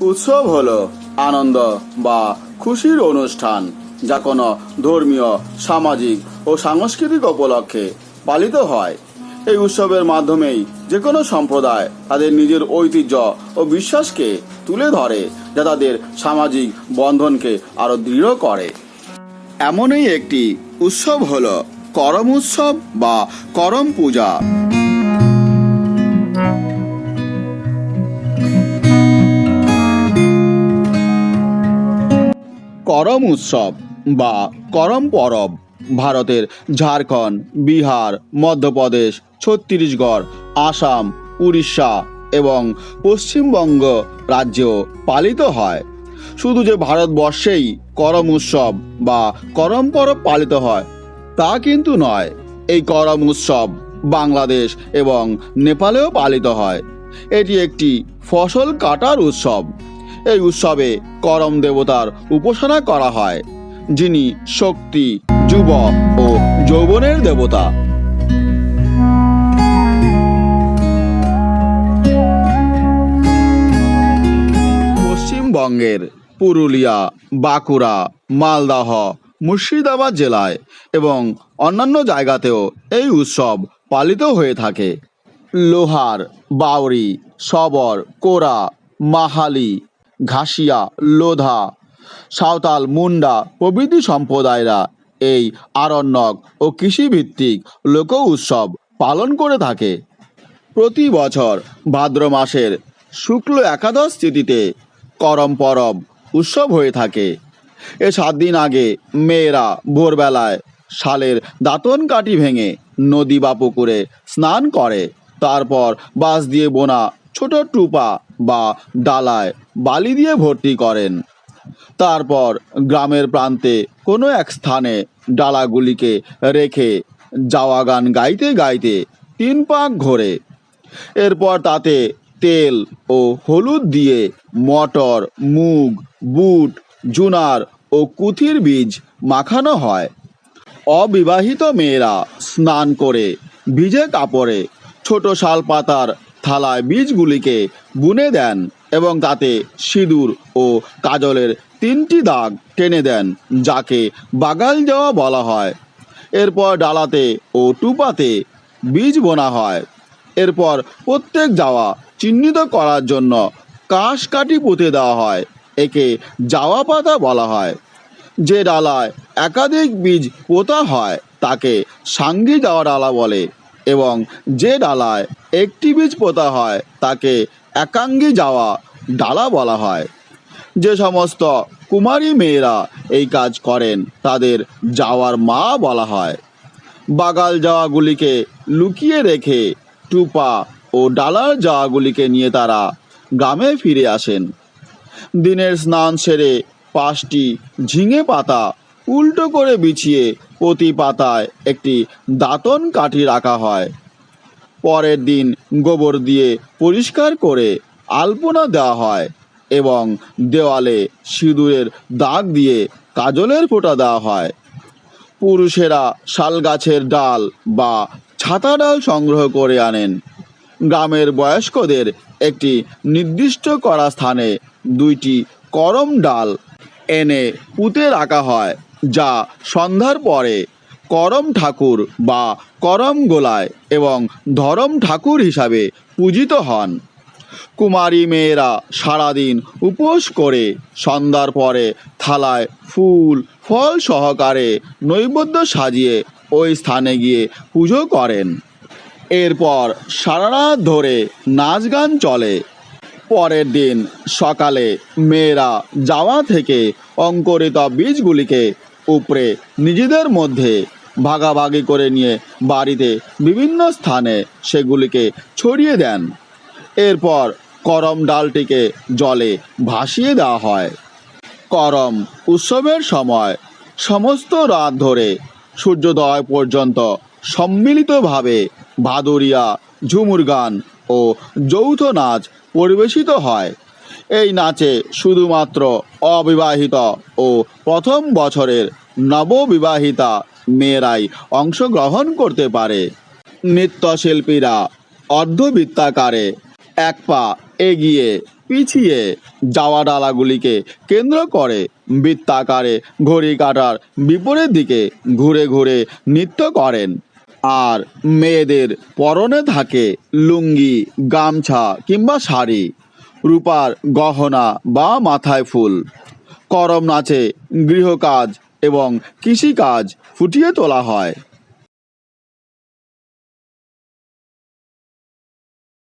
উৎসব হলো আনন্দ বা খুশির অনুষ্ঠান, যা কোনো ধর্মীয়, সামাজিক ও সাংস্কৃতিক উপলক্ষে পালিত হয়। এই উৎসবের মাধ্যমেই যে কোনো সম্প্রদায় তাদের নিজের ঐতিহ্য ও বিশ্বাসকে তুলে ধরে, যা তাদের সামাজিক বন্ধনকে আরও দৃঢ় করে। এমনই একটি উৎসব হলো করম উৎসব বা করম পূজা। করম উৎসব বা করম পরব ভারতের ঝাড়খণ্ড, বিহার, মধ্যপ্রদেশ, ছত্তিশগড়, আসাম, উড়িষ্যা এবং পশ্চিমবঙ্গ রাজ্যেও পালিত হয়। শুধু যে ভারতবর্ষেই করম উৎসব বা করম পরব পালিত হয়, তা কিন্তু নয়। এই করম উৎসব বাংলাদেশ এবং নেপালেও পালিত হয়। এটি একটি ফসল কাটার উৎসব। এই উৎসবে করম দেবতার উপাসনা করা হয়, যিনি শক্তি, যুব ও যৌবনের দেবতা। পশ্চিমবঙ্গের পুরুলিয়া, বাঁকুড়া, মালদহ, মুর্শিদাবাদ জেলায় এবং অন্যান্য জায়গাতেও এই উৎসব পালিত হয়ে থাকে। লোহার বাউরি সবর, কোরা, মাহালি ঘাসিয়া, লোধা, সাঁওতাল, মুন্ডা প্রভৃতি সম্প্রদায়রা এই আরণ্যক ও কৃষিভিত্তিক লোক উৎসব পালন করে থাকে। প্রতি বছর ভাদ্র মাসের শুক্ল একাদশ তিথিতে করম পরব উৎসব হয়ে থাকে। এ সাত দিন আগে মেয়েরা ভোরবেলায় শালের দাঁতন কাঠি ভেঙে নদী বা পুকুরে স্নান করে। তারপর বাঁশ দিয়ে বোনা ছোট টুপা বা ডালায় বালি দিয়ে ভর্তি করেন। তারপর গ্রামের প্রান্তে কোনো এক স্থানে ডালাগুলিকে রেখে যাওয়া গান গাইতে গাইতে তিন পাক ঘোরে। এরপর তাতে তেল ও হলুদ দিয়ে মটর, মুগ, বুট, জুনার ও কুথির বীজ মাখানো হয়। অবিবাহিত মেয়েরা স্নান করে ভিজে কাপড়ে ছোট শাল পাতার থালায় বীজগুলিকে বুনে দেন এবং তাতে সিঁদুর ও কাজলের তিনটি দাগ টেনে দেন, যাকে বাগাল যাওয়া বলা হয়। এরপর ডালাতে ও টুপাতে বীজ বোনা হয়। এরপর প্রত্যেক যাওয়া চিহ্নিত করার জন্য কাশ কাঠি পুঁতে দেওয়া হয়, একে যাওয়া পাতা বলা হয়। যে ডালায় একাধিক বীজ পোতা হয়, তাকে সাঙ্গি যাওয়া ডালা বলে। এবং যে ডালায় একটি বীজ পোতা হয়, তাকে একাঙ্গী যাওয়া ডালা বলা হয়। যে সমস্ত কুমারী মেয়েরা এই কাজ করেন, তাদের যাওয়ার মা বলা হয়। বাগাল যাওয়াগুলিকে লুকিয়ে রেখে টুপা ও ডালার যাওয়াগুলিকে নিয়ে তারা গ্রামে ফিরে আসেন। দিনের স্নান সেরে পাঁচটি ঝিঙে পাতা উল্টো করে বিছিয়ে প্রতি পাতায় একটি দাঁতন কাঠি রাখা হয়। পরের দিন গোবর দিয়ে পরিষ্কার করে আলপনা দেওয়া হয় এবং দেওয়ালে সিঁদুরের দাগ দিয়ে কাজলের ফোঁটা দেওয়া হয়। পুরুষেরা শাল গাছের ডাল বা ছাতা ডাল সংগ্রহ করে আনেন। গ্রামের বয়স্কদের একটি নির্দিষ্ট করা স্থানে দুইটি করম ডাল এনে পুঁতে রাখা হয়। যা সন্ধ্যার পরে করম ঠাকুর বা করম গোলায় এবং ধরম ঠাকুর হিসাবে পূজিত হন। কুমারী মেয়েরা সারাদিন উপোস করে সন্ধ্যার পরে থালায় ফুল, ফল সহকারে নৈবেদ্য সাজিয়ে ওই স্থানে গিয়ে পুজো করেন। এরপর সারা রাত ধরে নাচ গান চলে। পরের দিন সকালে মেয়েরা যাওয়া থেকে অঙ্কুরিত বীজগুলিকে উপরে নিজেদের মধ্যে ভাগাভাগি করে নিয়ে বাড়িতে বিভিন্ন স্থানে সেগুলিকে ছড়িয়ে দেন। এরপর করম ডালটিকে জলে ভাসিয়ে দেওয়া হয়। করম উৎসবের সময় সমস্ত রাত ধরে সূর্যোদয় পর্যন্ত সম্মিলিতভাবে ভাদুরিয়া ঝুমুর গান ও যৌথ নাচ পরিবেশিত হয়। এই নাচে শুধুমাত্র অবিবাহিত ও প্রথম বছরের নববিবাহিতা মেয়েরাই অংশগ্রহণ করতে পারে। নৃত্যশিল্পীরা অর্ধবৃত্তাকারে এক পা এগিয়ে পিছিয়ে যাওয়া ডালাগুলিকে কেন্দ্র করে বৃত্তাকারে ঘড়ি কাটার বিপরীত দিকে ঘুরে ঘুরে নৃত্য করেন। আর মেয়েদের পরনে থাকে লুঙ্গি, গামছা কিংবা শাড়ি। রূপার গহনা বা মাথায় ফুল। করম নাচে গৃহকাজ এবং কৃষিকাজ ফুটিয়ে তোলা হয়।